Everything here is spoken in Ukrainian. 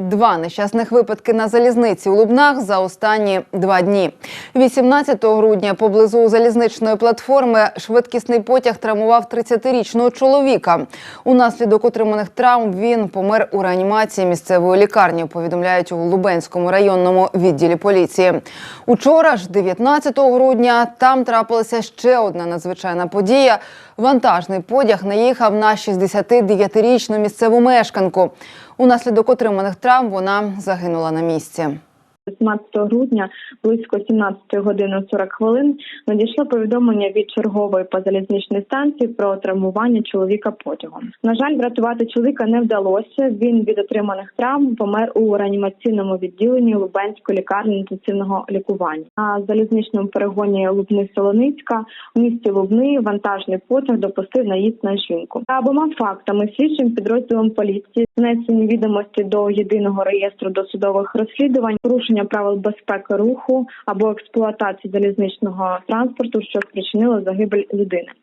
Два нещасних випадки на залізниці у Лубнах за останні два дні. 18 грудня поблизу залізничної платформи швидкісний потяг травмував 30-річного чоловіка. Унаслідок отриманих травм він помер у реанімації місцевої лікарні. Повідомляють у Лубенському районному відділі поліції. Учора ж, 19 грудня, там трапилася ще одна надзвичайна подія. Вантажний потяг наїхав на 69-річну місцеву мешканку. Унаслідок отриманих травм вона загинула на місці. 16 грудня близько 17 години 40 хвилин надійшло повідомлення від чергової позалізничної станції про травмування чоловіка потягом. На жаль, врятувати чоловіка не вдалося. Він від отриманих травм помер у реанімаційному відділенні Лубенської лікарні інтенсивного лікування. На залізничному перегоні Лубни Солоницька у місті Лубни вантажний потяг допустив наїзд на жінку. За обома фактами слідчим підрозділом поліції внесені відомості до єдиного реєстру досудових розслідувань, порушення правил безпеки руху або експлуатації залізничного транспорту, що спричинило загибель людини.